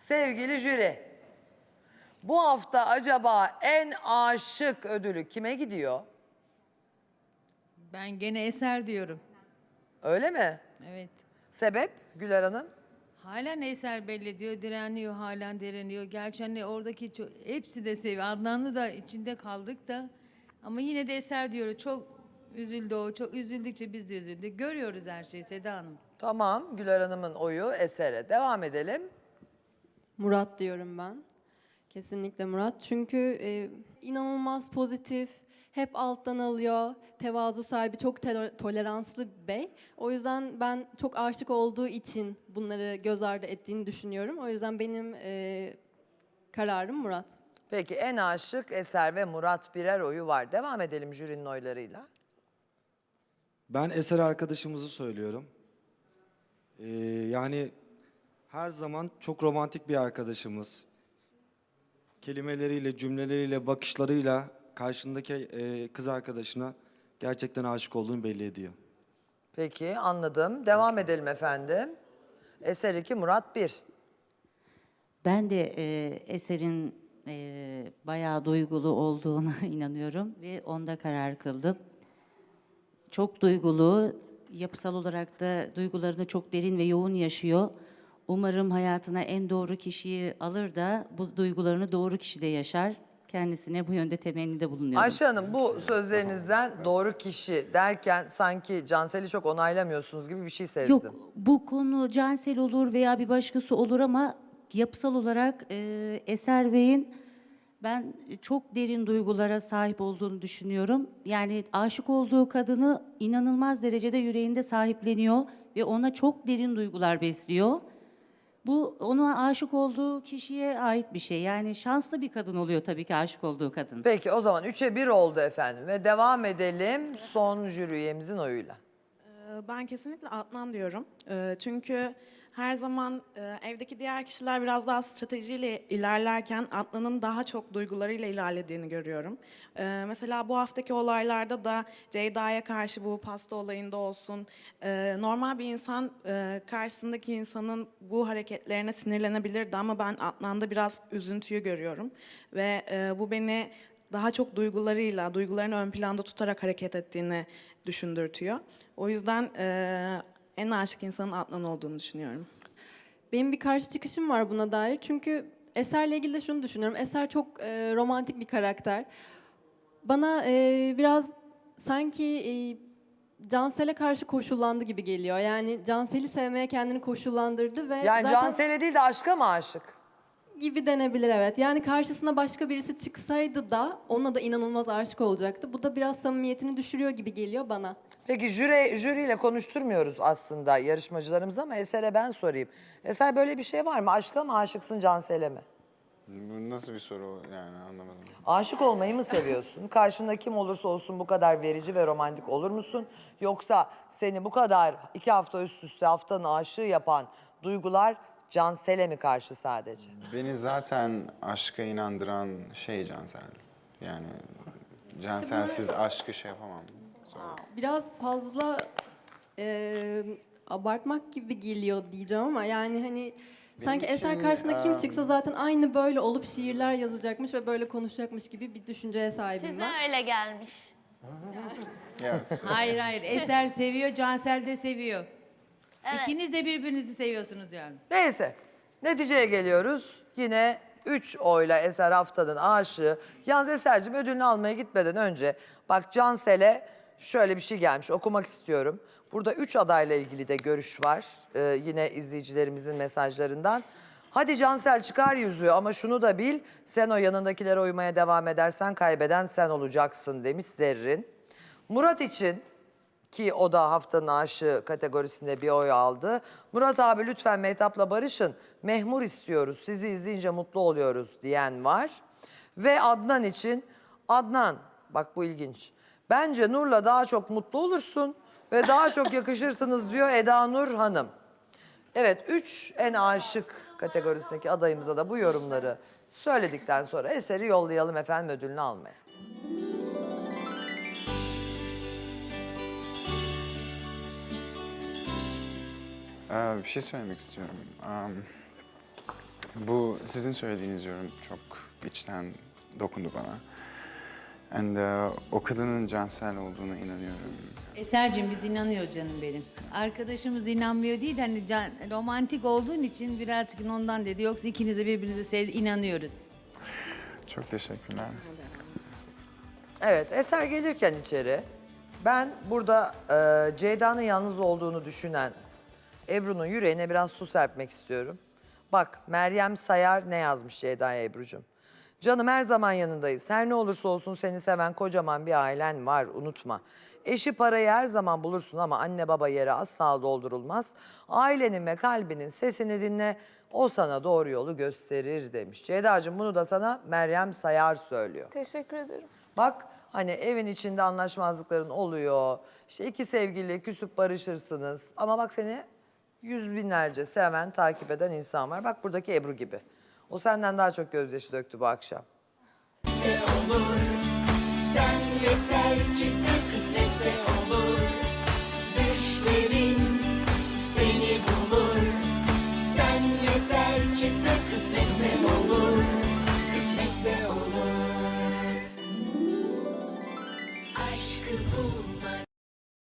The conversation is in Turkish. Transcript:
Sevgili jüri, bu hafta acaba en aşık ödülü kime gidiyor? Ben gene eser diyorum. Öyle mi? Evet. Sebep Güler Hanım? Halen eser belli diyor, direniyor, halen direniyor. Gerçi hani oradaki ço- hepsi de seviyor. Adnan'ı da içinde kaldık da. Ama yine de eser diyor. Çok üzüldü o. Çok üzüldükçe biz de üzüldük. Görüyoruz her şeyi Seda Hanım. Tamam, Güler Hanım'ın oyu esere. Devam edelim. Murat diyorum ben. Kesinlikle Murat. Çünkü e, inanılmaz pozitif, hep alttan alıyor, tevazu sahibi, çok toleranslı bir bey. O yüzden ben çok aşık olduğu için bunları göz ardı ettiğini düşünüyorum. O yüzden benim e, kararım Murat. Peki en aşık Eser ve Murat birer oyu var. Devam edelim jürinin oylarıyla. Ben Eser arkadaşımızı söylüyorum. Ee, yani her zaman çok romantik bir arkadaşımız. Kelimeleriyle, cümleleriyle, bakışlarıyla karşındaki e, kız arkadaşına gerçekten aşık olduğunu belli ediyor. Peki anladım. Devam edelim efendim. Eser 2, Murat 1. Ben de e, eserin e, bayağı duygulu olduğuna inanıyorum ve onda karar kıldım. Çok duygulu, yapısal olarak da duygularını çok derin ve yoğun yaşıyor. Umarım hayatına en doğru kişiyi alır da bu duygularını doğru kişide yaşar. Kendisine bu yönde temennide bulunuyorum. Ayşe Hanım bu sözlerinizden doğru kişi derken sanki Cansel'i çok onaylamıyorsunuz gibi bir şey sezdim. Yok bu konu Cansel olur veya bir başkası olur ama yapısal olarak e, Eser Bey'in ben çok derin duygulara sahip olduğunu düşünüyorum. Yani aşık olduğu kadını inanılmaz derecede yüreğinde sahipleniyor ve ona çok derin duygular besliyor. Bu ona aşık olduğu kişiye ait bir şey. Yani şanslı bir kadın oluyor tabii ki aşık olduğu kadın. Peki o zaman 3'e 1 oldu efendim ve devam edelim son jüri oyuyla. Ee, Ben kesinlikle Adnan diyorum. Ee, Çünkü her zaman e, evdeki diğer kişiler biraz daha stratejiyle ilerlerken Adnan'ın daha çok duygularıyla ilerlediğini görüyorum. Ee, Mesela bu haftaki olaylarda da Ceyda'ya karşı bu pasta olayında olsun e, normal bir insan e, karşısındaki insanın bu hareketlerine sinirlenebilirdi ama ben Adnan'da biraz üzüntüyü görüyorum ve bu beni daha çok duygularıyla, duygularını ön planda tutarak hareket ettiğini düşündürtüyor. O yüzden eee, en aşık insanın Adnan olduğunu düşünüyorum. Benim bir karşı çıkışım var buna dair. Çünkü Eser'le ilgili de şunu düşünüyorum. Eser çok e, romantik bir karakter. Bana e, biraz sanki e, Cansel'e karşı koşullandı gibi geliyor. Yani Cansel'i sevmeye kendini koşullandırdı ve Yani zaten Cansel'e değil de aşka mı aşık? Gibi denebilir evet. Yani karşısına başka birisi çıksaydı da ona da inanılmaz aşık olacaktı. Bu da biraz samimiyetini düşürüyor gibi geliyor bana. Peki jüri, jüriyle konuşturmuyoruz aslında yarışmacılarımızı ama Eser'e ben sorayım. Eser böyle bir şey var mı? Aşka mı aşıksın Cansel'e mi? Bu nasıl bir soru yani anlamadım. Aşık olmayı mı seviyorsun? Karşında kim olursa olsun bu kadar verici ve romantik olur musun? Yoksa seni bu kadar iki hafta üst üste haftanın aşığı yapan duygular Cansel'e mi karşı sadece? Beni zaten aşka inandıran şey Cansel. Yani Canselsiz aşkı şey yapamam. Sonra. Biraz fazla e, abartmak gibi geliyor diyeceğim ama yani hani sanki Eser için, karşısına kim em, çıksa zaten aynı böyle olup şiirler yazacakmış ve böyle konuşacakmış gibi bir düşünceye sahibim Size ben. öyle gelmiş. Yes. Hayır hayır. Eser seviyor, Cansel de seviyor. Evet. İkiniz de birbirinizi seviyorsunuz yani. Neyse neticeye geliyoruz. Yine 3 oyla Eser haftanın aşığı. Yalnız Eser'cim ödülünü almaya gitmeden önce bak Cansel'e şöyle bir şey gelmiş okumak istiyorum. Burada 3 adayla ilgili de görüş var ee, yine izleyicilerimizin mesajlarından. Hadi Cansel çıkar yüzüğü ama şunu da bil sen o yanındakilere uymaya devam edersen kaybeden sen olacaksın demiş Zerrin. Murat için ki o da haftanın aşığı kategorisinde bir oy aldı. Murat abi lütfen Mehtap'la barışın. Mehmur istiyoruz. Sizi izleyince mutlu oluyoruz diyen var. Ve Adnan için Adnan bak bu ilginç. Bence Nur'la daha çok mutlu olursun ve daha çok yakışırsınız diyor Eda Nur Hanım. Evet 3 en aşık kategorisindeki adayımıza da bu yorumları söyledikten sonra eseri yollayalım efendim ödülünü almaya. Ee, bir şey söylemek istiyorum. Am, Bu sizin söylediğiniz yorum çok içten dokundu bana. And uh, o kadının Cansel olduğuna inanıyorum. Eser'cim biz inanıyoruz canım benim. Arkadaşımız inanmıyor değil hani can, romantik olduğun için birazcık ondan dedi. Yoksa ikiniz de birbirinizi sevdi inanıyoruz. Çok teşekkürler. Evet, Eser gelirken içeri ben burada e, Ceyda'nın yalnız olduğunu düşünen Ebru'nun yüreğine biraz su serpmek istiyorum. Bak Meryem Sayar ne yazmış Ceyda'ya Ebru'cum. Canım her zaman yanındayız. Her ne olursa olsun seni seven kocaman bir ailen var unutma. Eşi parayı her zaman bulursun ama anne baba yeri asla doldurulmaz. Ailenin ve kalbinin sesini dinle. O sana doğru yolu gösterir demiş. Ceyda'cığım bunu da sana Meryem Sayar söylüyor. Teşekkür ederim. Bak hani evin içinde anlaşmazlıkların oluyor. İşte iki sevgili küsüp barışırsınız. Ama bak seni yüz binlerce seven, takip eden insan var. Bak buradaki Ebru gibi. O senden daha çok gözyaşı döktü bu akşam. Sen olur, sen yeter ki sen kız